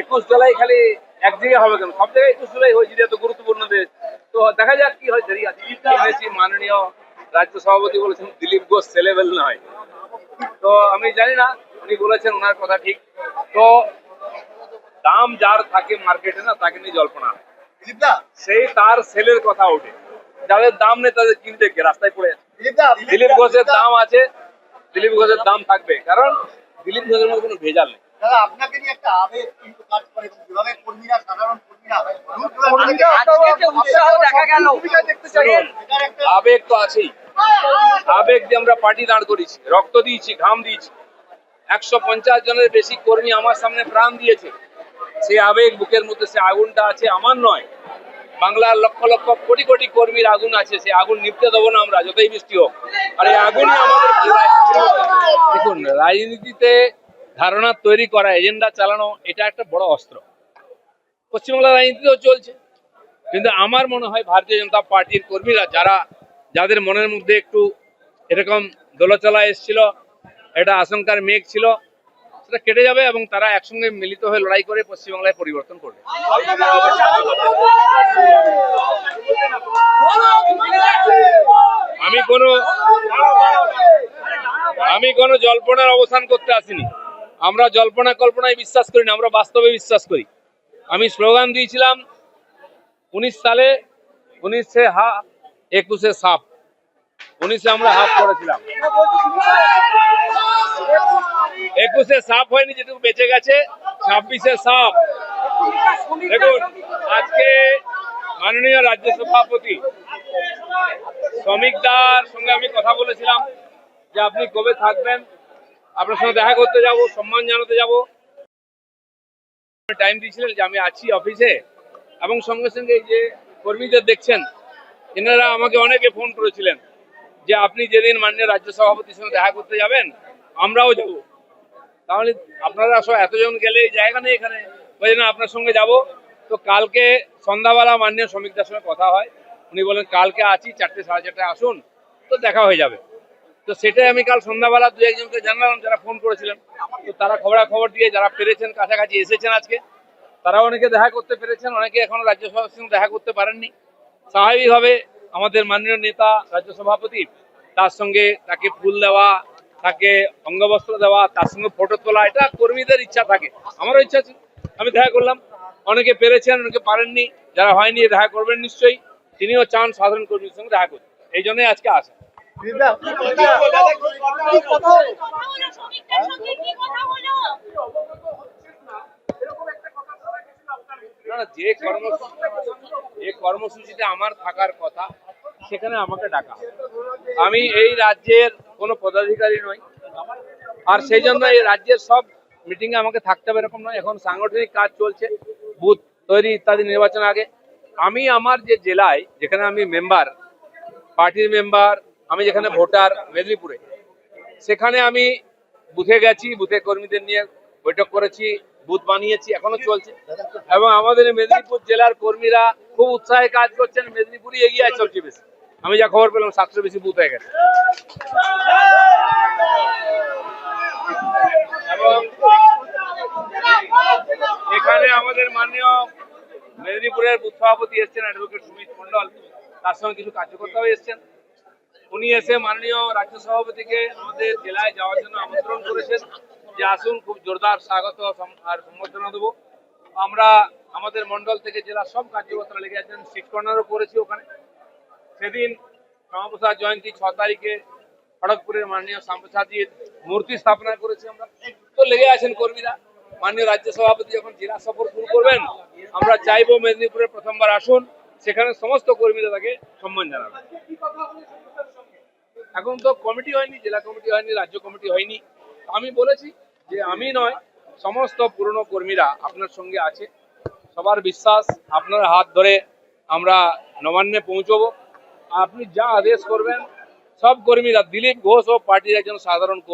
একুশ জুলাই খালি এক জায়গায় হবে কেন? সব জায়গায় একুশ জুলাই হয়েছে এত গুরুত্বপূর্ণ দেশ। তো দেখা যাক কি হয় শুনেছি মাননীয় রাজ্য সভাপতি বলেছেন দিলীপ ঘোষ ছেলেবেল নয়। তো আমি জানি না উনি বলেছেন ওনার কথা ঠিক। তো দাম যার থাকে মার্কেটে না তাকে নিয়ে জল্পনা। সেই তার সেলের কথা ওঠে। যাদের দাম নেই তাদের কিনতে রাস্তায় পড়ে দিলীপ ঘোষের দাম আছে দিলীপ ঘোষের দাম থাকবে। কারণ দিলীপ ঘোষের মধ্যে কোনো ভেজাল নেই। দাদা আপনাকে নিয়ে একটা আবেগ কিন্তু কাজ করে এবং যেভাবে কর্মীরা সাধারণ কর্মীরা আজকে যে উৎসাহ দেখা গেল। শুনুন, আবেগ তো আছেই। আবেগ দিয়ে আমরা পার্টি দাঁড় করেছি রক্ত দিয়েছি ঘাম দিয়েছি। একশো পঞ্চাশ জনের বেশি কর্মী আমার সামনে প্রাণ দিয়েছে। সেই আবেগ বুকের মধ্যে সে আগুনটা আছে আমার নয়। বাংলার লক্ষ লক্ষ কোটি কোটি কর্মীর আগুন আছে, সেই আগুন নিপতে দেবো না আমরা, যতই বৃষ্টি হোক। আর এই আগুনই আমাদের দেখুন, রাজনীতিতে ধারণা তৈরি করা, এজেন্ডা চালানো, এটা একটা বড় অস্ত্র। পশ্চিমবাংলার রাজনীতিতেও চলছে। কিন্তু আমার মনে হয় ভারতীয় জনতা পার্টির কর্মীরা, যারা, যাদের মনের মধ্যে একটু এরকম দোলচলা এসেছিল এটা আশঙ্কার মেঘ ছিল সেটা কেটে যাবে এবং তারা একসঙ্গে মিলিত হয়ে লড়াই করে পশ্চিমবাংলায় পরিবর্তন করবে। আমি কোনো আমি কোনো জল্পনার অবসান করতে আসিনি। আমরা জল্পনা কল্পনায় বিশ্বাস করি না, আমরা বাস্তবে বিশ্বাস করি। আমি স্লোগান দিয়েছিলাম, উনিশ সালে উনিশে হা, একুশে সাপ। উনিশে আমরা হাফ করেছিলাম। একুশে সাপ হয়নি যেটুকু বেঁচে গেছে, ছাব্বিশে সাপ। দেখুন, আজকে মাননীয় রাজ্য সভাপতি, শ্রমিকদার সঙ্গে আমি কথা বলেছিলাম যে আপনি কবে থাকবেন, আপনার সঙ্গে দেখা করতে যাব, সম্মান জানাতে যাব। টাইম দিয়েছিলেন যে আমি আছি অফিসে এবং সঙ্গে সঙ্গে যে কর্মীদের দেখছেন, এনারা আমাকে অনেকে ফোন করেছিলেন যে আপনি যেদিন মাননীয় রাজ্য সভাপতির সঙ্গে দেখা করতে যাবেন আমরাও যাব। তাহলে আপনারা সব এতজন গেলে এই জায়গা নেই এখানে। ওই জন্য আপনার সঙ্গে যাব। তো কালকে সন্ধ্যাবেলা মাননীয় শ্রমিকদের সঙ্গে কথা হয়। উনি বলেন, কালকে আছি, চারটে, সাড়ে চারটে আসুন। তো দেখা হয়ে যাবে। তো সেটাই আমি কাল সন্ধ্যাবেলা দু একজনকে জানালাম, যারা ফোন করেছিলেন। তো তারা খবরাখবর দিয়ে যারা পেরেছেন, কাছাকাছি এসেছেন আজকে তারা অনেকে দেখা করতে পেরেছেন, অনেকে এখনও রাজ্য সভাপতির সঙ্গে দেখা করতে পারেননি। স্বাভাবিকভাবে আমাদের মাননীয় নেতা, রাজ্য সভাপতি, তার সঙ্গে তাকে ফুল দেওয়া তাকে অঙ্গবস্ত্র দেওয়া তার সঙ্গে ফটো তোলা এটা কর্মীদের ইচ্ছা থাকে। আমারও ইচ্ছা ছিল আমি দেখা করলাম। অনেকে পেরেছেন অনেকে পারেননি। যারা হয়নি দেখা করবেন নিশ্চয়ই। তিনিও চান সাধারণ কর্মীর সঙ্গে দেখা করতে। এই জন্যই আজকে আসা। কথা হলো শ্রমিকদের সঙ্গে কি কথা হলো না না, যে কর্মসূচি যে কর্মসূচিতে আমার থাকার কথা সেখানে আমাকে ডাকা। হবে। আমি এই রাজ্যের কোনো পদাধিকারী নই। আর সেই জন্য এই রাজ্যের সব মিটিং এ আমাকে থাকতে হবে এরকম নয়। এখন সাংগঠনিক কাজ চলছে, বুথ তৈরি ইত্যাদি নির্বাচন আগে। আমি আমার যে জেলায়, যেখানে আমি মেম্বার পার্টির মেম্বার আমি যেখানে ভোটার মেদিনীপুরে, সেখানে আমি বুথে গেছি, বুথে কর্মীদের নিয়ে বৈঠক করেছি, বুথ বানিয়েছি, এখনও চলছে। এবং আমাদের মেদিনীপুর জেলার কর্মীরা খুব উৎসাহে কাজ করছেন, মেদিনীপুরই এগিয়ে সবচেয়ে বেশি। আমি যা খবর পেলাম সাতশো বেশি বুথ হয়ে গেছে। এবং এখানে আমাদের মাননীয় মেদিনীপুরের বুথ সভাপতি এসছেন অ্যাডভোকেট সুমিত মন্ডল তার সঙ্গে কিছু কার্যকর্তাও এসছেন। উনি এসে মাননীয় রাজ্য সভাপতিকে আমাদের জেলায় যাওয়ার জন্য আমন্ত্রণ করেছেন যে আসুন, খুব জোরদার স্বাগত আর সম্বর্ধনা দেবো। আমরা আমাদের মন্ডল থেকে জেলার সব কার্যকর্তারা লেগে আছেন সিট কর্নারও করেছি ওখানে। সেদিন শ্যামাপ্রসাদ জয়ন্তী ছ তারিখে খড়গপুরের মাননীয় শ্যামপ্রসাদজির মূর্তি স্থাপনা করেছি আমরা। তো লেগে আছেন কর্মীরা। মাননীয় রাজ্য সভাপতি যখন জেলা সফর শুরু করবেন, আমরা চাইব মেদিনীপুরে প্রথমবার আসুন, সেখানে সমস্ত কর্মীরা তাকে সম্মান জানাবেন এখন তো কমিটি হয়নি, জেলা কমিটি হয়নি, রাজ্য কমিটি হয়নি। আমি বলেছি যে আমি নয়, সমস্ত পুরনো কর্মীরা আপনার সঙ্গে আছে। সবার বিশ্বাস, আপনার হাত ধরে আমরা নবান্নে পৌঁছবো। আপনি যা আদেশ করবেন সব কর্মীরা দিলীপ ঘোষ ও পার্টির একজন সাধারণ